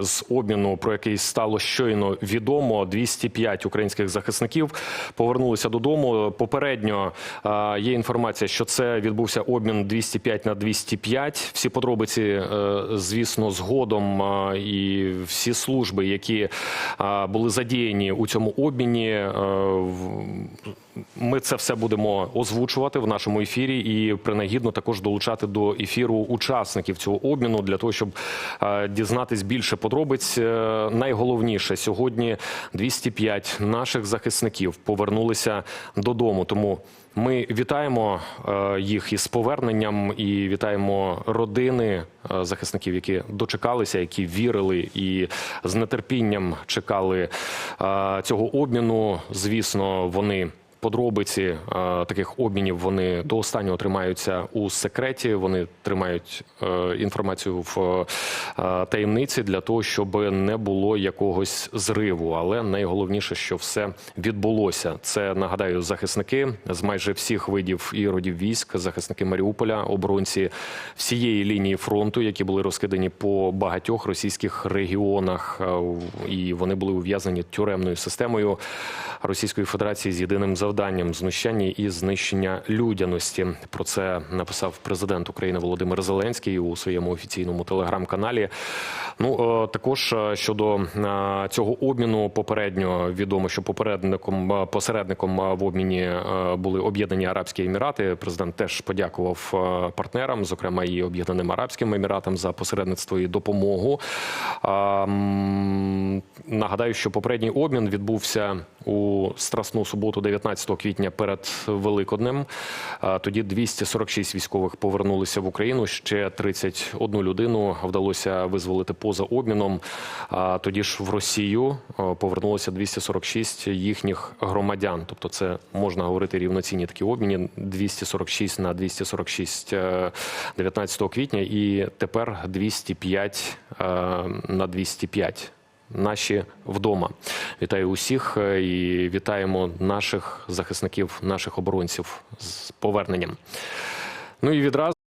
З обміну, про який стало щойно відомо, 205 українських захисників повернулися додому. Попередньо е, є інформація, що це відбувся обмін 205 на 205. Всі подробиці, е, звісно, згодом е, і всі служби, які е, були задіяні у цьому обміні. е, ми це все будемо озвучувати в нашому ефірі і принагідно також долучати до ефіру учасників цього обміну для того, щоб е, дізнатись більше подробиць. Е, Найголовніше сьогодні 205 наших захисників повернулися додому. Тому ми вітаємо е, їх із поверненням і вітаємо родини е, захисників, які дочекалися, які вірили і з нетерпінням чекали цього обміну. Звісно, вони. Подробиці е, таких обмінів вони до останнього тримаються у секреті. Вони тримають е, інформацію в е, таємниці для того, щоб не було якогось зриву. Але найголовніше, що все відбулося. Це нагадаю захисники з майже всіх видів і родів військ, захисники Маріуполя, оборонці всієї лінії фронту, які були розкидані по багатьох російських регіонах, е, і вони були ув'язнені тюремною системою Російської Федерації з єдиним завданням знущання і знищення людяності. Про це написав президент України Володимир Зеленський у своєму офіційному телеграм-каналі. Ну е, також е, щодо е, цього обміну, попередньо відомо, що попередником посередником в обміні були Об'єднані Арабські Емірати. Президент теж подякував партнерам, зокрема і Об'єднаним Арабським Еміратам, за посередництво і допомогу. Нагадаю, що попередній обмін відбувся у страсну суботу, 19 квітня, перед Великоднем. Тоді 246 військових повернулися в Україну. Ще 31 людину вдалося визволити поза обміном. Тоді ж в Росію повернулося 246 їхніх громадян. Тобто, це можна говорити рівноцінні такі обміни. 246 на 246 е, 19 квітня, і тепер 205 е, на 205 наші вдома. Вітаю усіх е, і вітаємо наших захисників, наших оборонців з поверненням. Ну і відразу.